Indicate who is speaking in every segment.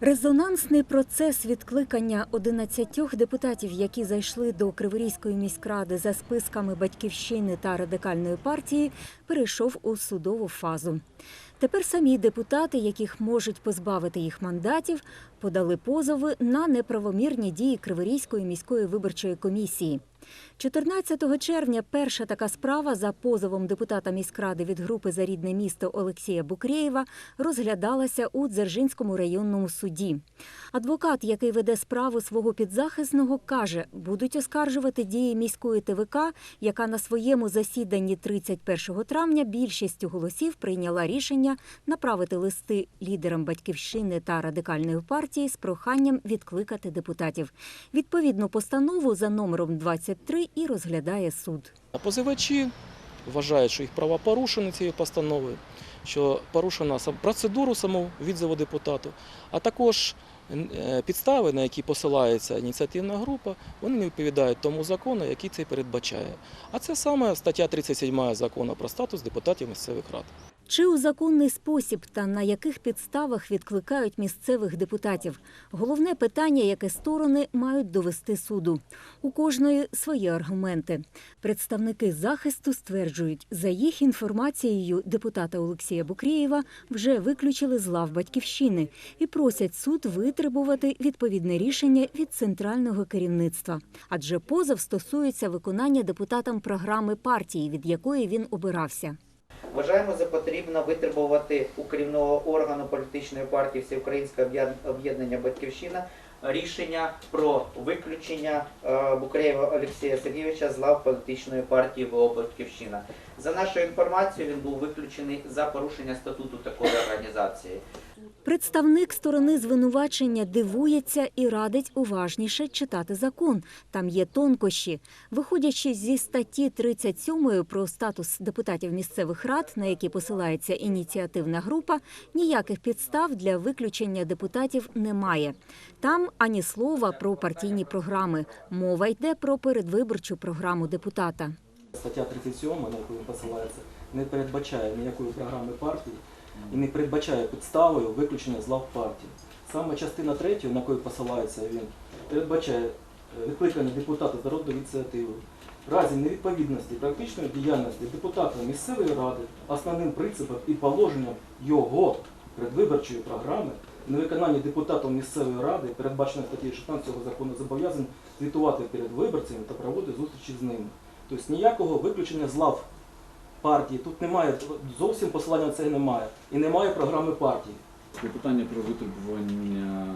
Speaker 1: Резонансний процес відкликання 11 депутатів, які зайшли до Криворізької міськради за списками батьківщини та радикальної партії, перейшов у судову фазу. Тепер самі депутати, яких можуть позбавити їх мандатів, подали позови на неправомірні дії Криворізької міської виборчої комісії. 14 червня перша така справа за позовом депутата міськради від групи за рідне місто Олексія Букреєва розглядалася у Дзержинському районному суді. Адвокат, який веде справу свого підзахисного, каже, будуть оскаржувати дії міської ТВК, яка на своєму засіданні 31 травня більшістю голосів прийняла рішення направити листи лідерам батьківщини та радикальної партії з проханням відкликати депутатів. Відповідну постанову за номером 23 і розглядає суд.
Speaker 2: Позивачі вважають, що їх права порушені цією постановою, що порушена процедуру самого відзову депутату, а також е, підстави, на які посилається ініціативна група, вони не відповідають тому закону, який це передбачає. А це саме стаття 37 закону про статус депутатів місцевих рад.
Speaker 1: Чи у законний спосіб та на яких підставах відкликають місцевих депутатів? Головне питання, яке сторони мають довести суду. У кожної свої аргументи. Представники захисту стверджують, за їх інформацією, депутата Олексія Букрієва вже виключили з лав батьківщини і просять суд витребувати відповідне рішення від центрального керівництва. Адже позов стосується виконання депутатам програми партії, від якої він обирався.
Speaker 3: Вважаємо за потрібно витребувати у керівного органу політичної партії Всеукраїнське об'єднання Батьківщина рішення про виключення е, Букреєва Олексія Сергійовича з лав політичної партії ВО Батьківщина. За нашою інформацією, він був виключений за порушення статуту такої організації.
Speaker 1: Представник сторони звинувачення дивується і радить уважніше читати закон. Там є тонкощі. Виходячи зі статті 37 про статус депутатів місцевих рад, на які посилається ініціативна група, ніяких підстав для виключення депутатів немає. Там ані слова про партійні програми. Мова йде про передвиборчу програму депутата.
Speaker 2: Стаття 37, на яку посилається, не передбачає ніякої програми партії і не передбачає підставою виключення з лав партії. Саме частина 3, на яку посилається він, передбачає е, відкликання депутата з народної ініціативи. В разі невідповідності практичної діяльності депутата місцевої ради основним принципом і положенням його передвиборчої програми невиконання депутатом місцевої ради, передбачено статтею 16 цього закону, зобов'язаний звітувати перед виборцями та проводити зустрічі з ними. Тобто ніякого виключення з лав партії тут немає, зовсім посилання на це немає. І немає програми партії.
Speaker 4: Питання про витребування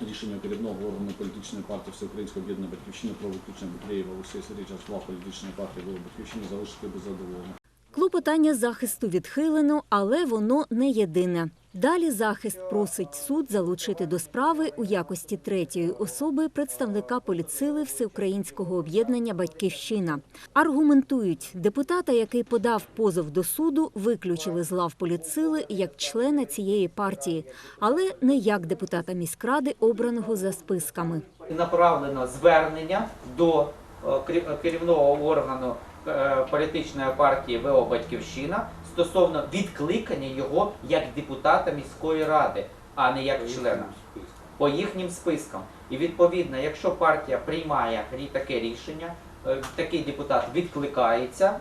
Speaker 4: рішення керівного органу політичної партії Всеукраїнського об'єднання Батьківщини про виключення Букреєва Олексія Сергійовича з політичної партії «Воля Батьківщини залишити без задоволення.
Speaker 1: Клопотання захисту відхилено, але воно не єдине. Далі захист просить суд залучити до справи у якості третьої особи представника політсили Всеукраїнського об'єднання Батьківщина. Аргументують, депутата, який подав позов до суду, виключили з лав політсили як члена цієї партії, але не як депутата міськради, обраного за списками.
Speaker 3: направлено звернення до е, керівного органу політичної партії ВО Батьківщина стосовно відкликання його як депутата міської ради, а не як члена по їхнім спискам. І відповідно, якщо партія приймає таке рішення, е, такий депутат відкликається.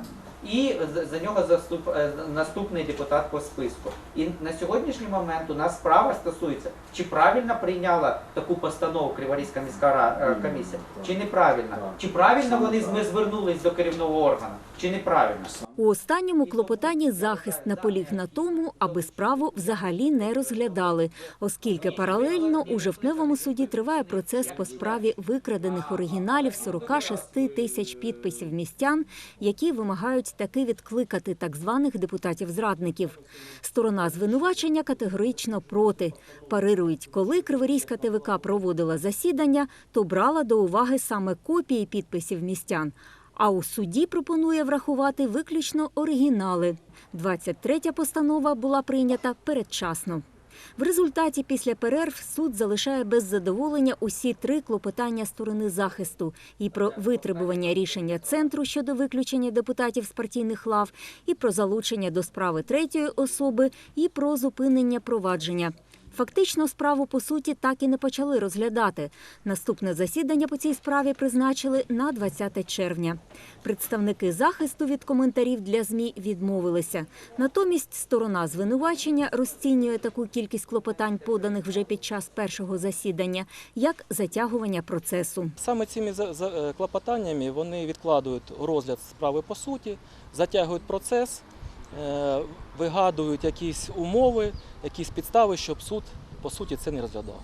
Speaker 3: І за- нього заступ, е, наступний депутат по списку. І на сьогоднішній момент у нас справа стосується, чи правильно прийняла таку постанову Криворізька міська е, комісія, чи неправильно, чи правильно вони ми звернулись до керівного органу, чи неправильно.
Speaker 1: У останньому клопотанні захист наполіг на тому, аби справу взагалі не розглядали, оскільки паралельно у жовтневому суді триває процес по справі викрадених оригіналів 46 тисяч підписів містян, які вимагають таки відкликати так званих депутатів-зрадників. Сторона звинувачення категорично проти. Парирують, коли Криворізька ТВК проводила засідання, то брала до уваги саме копії підписів містян. А у суді пропонує врахувати виключно оригінали. 23-я постанова була прийнята передчасно. В результаті після перерв суд залишає без задоволення усі три клопотання сторони захисту і про витребування рішення центру щодо виключення депутатів з партійних лав, і про залучення до справи третьої особи, і про зупинення провадження. Фактично, справу по суті так і не почали розглядати. Наступне засідання по цій справі призначили на 20 червня. Представники захисту від коментарів для ЗМІ відмовилися. Натомість сторона звинувачення розцінює таку кількість клопотань, поданих вже під час першого засідання, як затягування процесу.
Speaker 2: Саме цими е, клопотаннями вони відкладують розгляд справи по суті, затягують процес, вигадують якісь умови, якісь підстави, щоб суд по суті це не розглядав.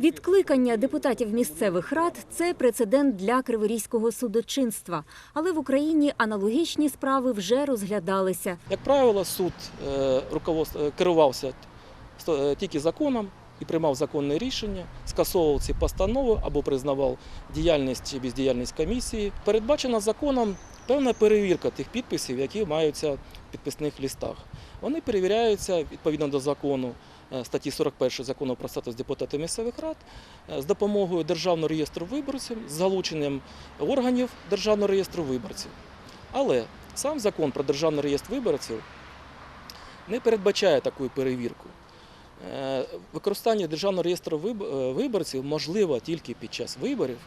Speaker 1: Відкликання депутатів місцевих рад це прецедент для криворізького судочинства. Але в Україні аналогічні справи вже розглядалися.
Speaker 2: Як правило, суд е, е, керувався е, тільки законом і приймав законне рішення, скасовував ці постанови або признавав діяльність чи бездіяльність комісії. Передбачена законом певна перевірка тих підписів, які маються в підписних листах. Вони перевіряються відповідно до закону е, статті 41 закону про статус депутатів місцевих рад е, з допомогою Державного реєстру виборців, з залученням органів Державного реєстру виборців. Але сам закон про державний реєстр виборців не передбачає таку перевірку. Е, Використання державного реєстру е, виборців можливо тільки під час виборів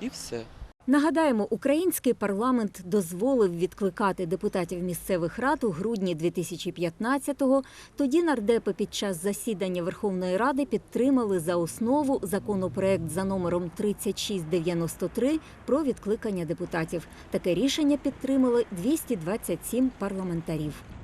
Speaker 2: і все.
Speaker 1: Нагадаємо, український парламент дозволив відкликати депутатів місцевих рад у грудні 2015-го. Тоді нардепи під час засідання Верховної Ради підтримали за основу законопроект за номером 3693 про відкликання депутатів. Таке рішення підтримали 227 парламентарів.